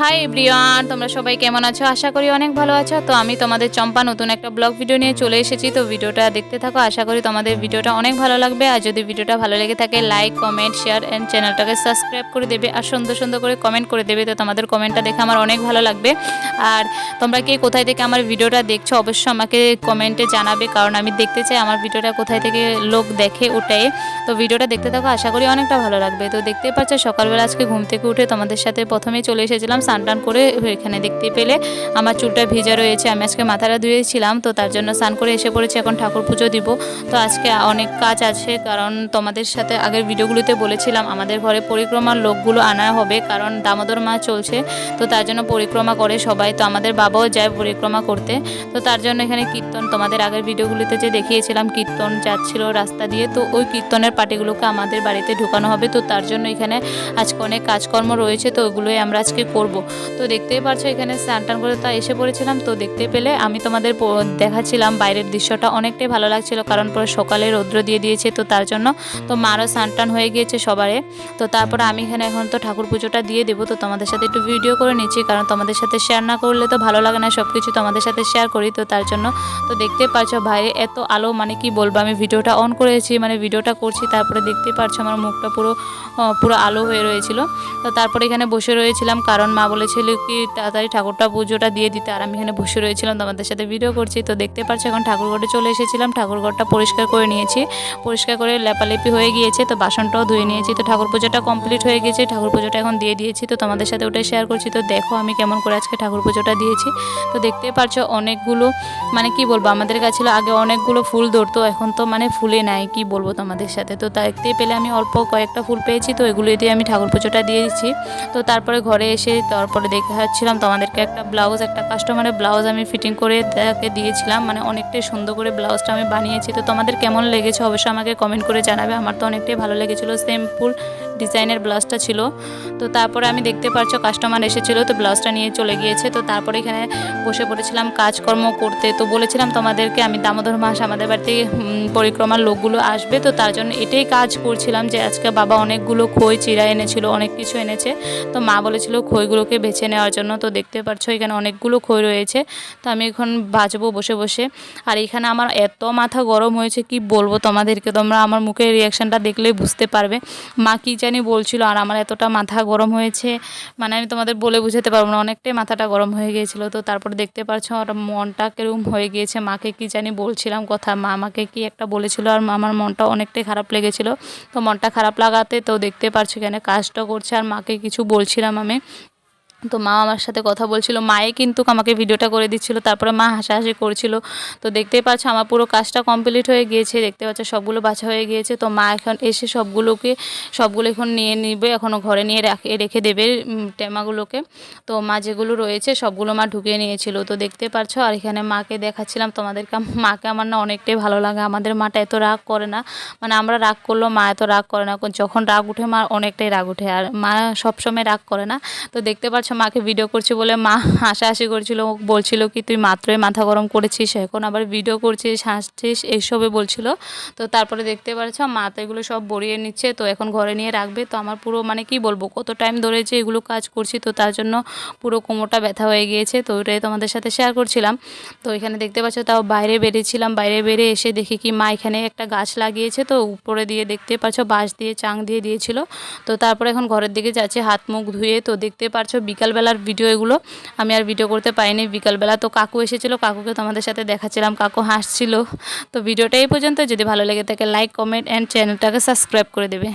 Hi everyone তোমরা সবাই কেমন আছো? আশা করি অনেক ভালো আছো। তো আমি তোমাদের চম্পা নতুন একটা ব্লগ ভিডিও নিয়ে চলে এসেছি। তো ভিডিওটা দেখতে থাকো। আশা করি তোমাদের ভিডিওটা অনেক ভালো লাগবে। আর যদি ভিডিওটা ভালো লেগে থাকে লাইক কমেন্ট শেয়ার অ্যান্ড চ্যানেলটাকে সাবস্ক্রাইব করে দেবে। আর সুন্দর সুন্দর করে কমেন্ট করে দেবে। তো তোমাদের কমেন্টটা দেখে আমার অনেক ভালো লাগবে। আর তোমরা কে কোথায় থেকে আমার ভিডিওটা দেখছ, অবশ্যই আমাকে কমেন্টে জানাবে। কারণ আমি দেখতে চাই আমার ভিডিওটা কোথায় থেকে লোক দেখে ওটাই তো ভিডিওটা দেখতে থাকো। আশা করি অনেকটা ভালো লাগবে। তো দেখতে পাচ্ছ, সকালবেলা আজকে ঘুম থেকে উঠে তোমাদের সাথে প্রথমেই চলে এসেছিলাম। স্নান করে এখানে দেখতে পেলে। আমার চুলটা ভিজা রয়েছে, আমি আজকে মাথাটা ধুয়েছিলাম তো তার জন্য স্নান করে এসে পড়েছি, এখন ঠাকুর পুজো দিব। তো আজকে অনেক কাজ আছে, কারণ তোমাদের সাথে আগের ভিডিওগুলিতে বলেছিলাম, আমাদের ঘরে পরিক্রমার লোকগুলো আনা হবে, কারণ দামোদর মা চলছে, তো তার জন্য পরিক্রমা করে সবাই, তো আমাদের বাবাও যায় পরিক্রমা করতে। তো তার জন্য এখানে কীর্তন, তোমাদের আগের ভিডিওগুলিতে যে দেখিয়েছিলাম, কীর্তন যাচ্ছিল রাস্তা দিয়ে, তো ওই কীর্তনের পার্টিগুলোকে আমাদের বাড়িতে ঢুকানো হবে, তো তার জন্য এখানে আজকে অনেক কাজকর্ম রয়েছে, তো ওগুলোই আমরা আজকে করব। তো দেখতেই পারছ, এখানে স্নান টান করে তা এসে পড়েছিলাম। তো দেখতে পেলে আমি তোমাদের দেখাচ্ছিলাম বাইরের দৃশ্যটা। অনেকটাই ভালো লাগছিল, কারণ পুরো সকালে রৌদ্র দিয়ে দিয়েছে, তো তার জন্য তো মারও স্নান টান হয়ে গিয়েছে সবারে। তো তারপরে আমি এখানে এখন তো ঠাকুর পুজোটা দিয়ে দেবো, তো তোমাদের সাথে একটু ভিডিও করে নিচ্ছি, কারণ তোমাদের সাথে শেয়ার না করলে তো ভালো লাগে না সব কিছু তোমাদের সাথে শেয়ার করি, তো তার জন্য। তো দেখতে পাচ্ছ বাইরে এত আলো মানে কি বলব, আমি ভিডিওটা অন করেছি মানে ভিডিওটা করছি, তারপরে দেখতে পাচ্ছ আমার মুখটা পুরো পুরো আলো হয়ে রয়েছিল। তো তারপরে এখানে বসে রয়েছিলাম, কারণ মা বলেছিল কি, তাড়াতাড়ি ঠাকুরটা পুজোটা দিয়ে দিতে। আর আমি এখানে বসে রয়েছিলাম, তোমাদের সাথে ভিডিও করছি। তো দেখতে পাচ্ছ, এখন ঠাকুরঘরে চলে এসেছিলাম। ঠাকুরঘরটা পরিষ্কার করে নিয়েছি। পরিষ্কার করে লেপালেপি হয়ে গিয়েছে, তো বাসনটাও ধুয়ে নিয়েছি। তো ঠাকুর পুজোটা কমপ্লিট হয়ে গিয়েছে, ঠাকুর পুজোটা এখন দিয়ে দিয়েছি। তো তোমাদের সাথে ওটাই শেয়ার করছি। তো দেখো আমি কেমন করে আজকে ঠাকুর পুজোটা দিয়েছি। তো দেখতে পারছ অনেকগুলো মানে কি বলব, আমাদের কাছে আগে অনেকগুলো ফুল ধরতো, এখন তো মানে ফুলে নাই, কি বলব তোমাদের সাথে? তো দেখতে পেলে আমি অল্প কয়েকটা ফুল পেয়েছি, তো এগুলো দিয়ে আমি ঠাকুর পুজোটা দিয়ে দিচ্ছি। তো তারপরে ঘরে এসে তারপরে দেখাচ্ছিলাম তোমাদেরকে একটা ব্লাউজ, একটা কাস্টমারের ব্লাউজ আমি ফিটিং করে তাকে দিয়েছিলাম। মানে অনেকটাই সুন্দর করে ব্লাউজটা আমি বানিয়েছি। তো তোমাদের কেমন লেগেছে? অবশ্যই আমাকে কমেন্ট করে জানাবে। আমার তো অনেকটাই ভালো লেগেছিলো। সিম্পল ডিজাইনের ব্লাউজটা ছিল। তো তারপরে আমি দেখতে পারছ কাস্টমার এসেছিল, তো ব্লাউজটা নিয়ে চলে গিয়েছে। তো তারপরে এখানে বসে পড়েছিলাম কাজকর্ম করতে। তো বলেছিলাম তোমাদেরকে, আমি দামোদর মাস আমাদের বাড়িতে পরিক্রমার লোকগুলো আসবে। তো তার জন্য এটাই কাজ করছিলাম যে আজকে বাবা অনেকগুলো খই, চিরা এনেছিল, অনেক কিছু এনেছে। তো মা বলেছিল খইগুলোকে বেছে নেওয়ার জন্য। তো দেখতে পাচ্ছ এখানে অনেকগুলো খই রয়েছে। তো আমি এখন বাজবো বসে বসে। আর এখানে আমার এত মাথা গরম হয়েছে, কি বলব তোমাদেরকে? তোমরা আমার মুখের রিয়াকশানটা দেখলেই বুঝতে পারবে। মা কী জানি বলছিল, আর আমার এতটা মাথা গরম হয়েছে। মানে আমি তোমাদের বলে বুঝাতে পারব না, অনেকটাই মাথাটা গরম হয়ে গিয়েছিল তো তারপর দেখতে পাচ্ছ আর মনটা কেরম হয়ে গিয়েছে। মাকে কি জানি বলছিলাম কথা, মা আমাকে কি একটা বলেছিল, আর আমার মনটা অনেকটাই খারাপ লেগেছিল। তো মনটা খারাপ লাগাতে তো দেখতে পারছ কেন, কাজটা করছে, আর মাকে কিছু বলছিলাম আমি। তো মা আমার সাথে কথা বলছিল। মায়ে কিন্তু আমাকে ভিডিওটা করে দিচ্ছিল, তারপরে মা হাসাহাসি করছিল। তো দেখতেই পাচ্ছ আমার পুরো কাজটা কমপ্লিট হয়ে গিয়েছে, দেখতে পাচ্ছ সবগুলো বাছা হয়ে গিয়েছে। তো মা এখন এসে সবগুলোকে, সবগুলো এখন নিয়ে নিবে এখনও ঘরে নিয়ে রাখে, রেখে দেবে টেমাগুলোকে তো মা যেগুলো রয়েছে সবগুলো মা ঢুকিয়ে নিয়েছিল। তো দেখতে পাচ্ছ, আর এখানে মাকে দেখাচ্ছিলাম তোমাদেরকে মাকে আমার না অনেকটাই ভালো লাগে। আমাদের মাটা এত রাগ করে না। মানে আমরা রাগ করলেও মা এত রাগ করে না। যখন রাগ উঠে মা অনেকটাই রাগ উঠে। আর মা সবসময় রাগ করে না। তো দেখতে পাচ্ছ মাকে ভিডিও করছি বলে মা হাসাহাসি করছিল। বলছিল কি, তুই মাত্রই মাথা গরম করেছিস, এখন আবার ভিডিও করছিস, হাসছিস এইসবে বলছিল। তো তারপরে দেখতে পাচ্ছ মা তো এগুলো সব বড়িয়ে নিচ্ছে, তো এখন ঘরে নিয়ে রাখবে। তো আমার পুরো মানে কি বলব, কত টাইম ধরে যে এগুলো কাজ করছি, তো তার জন্য পুরো কোমরটা ব্যথা হয়ে গিয়েছে। তো ওইটাই তোমাদের সাথে শেয়ার করছিলাম। তো এখানে দেখতে পাচ্ছ, তাও বাইরে বেরিয়েছিলাম। বাইরে বেরিয়ে এসে দেখি কি, মা এখানে একটা গাছ লাগিয়েছে, তো উপরে দিয়ে দেখতে পাচ্ছ, বাঁশ দিয়ে চাং দিয়ে দিয়েছিল। তো তারপরে এখন ঘরের দিকে যাচ্ছে, হাত মুখ ধুয়ে। তো দেখতে পারছ বিকালবেলার ভিডিও এগুলো আমি আর ভিডিও করতে পারিনি বিকালবেলা। তো কাকু এসেছিল, কাকুকে তোমাদের সাথে দেখাচ্ছিলাম, কাকু হাসছিল। তো ভিডিওটা এই পর্যন্ত। যদি ভালো লেগে থাকে লাইক কমেন্ট অ্যান্ড চ্যানেলটাকে সাবস্ক্রাইব করে দেবে।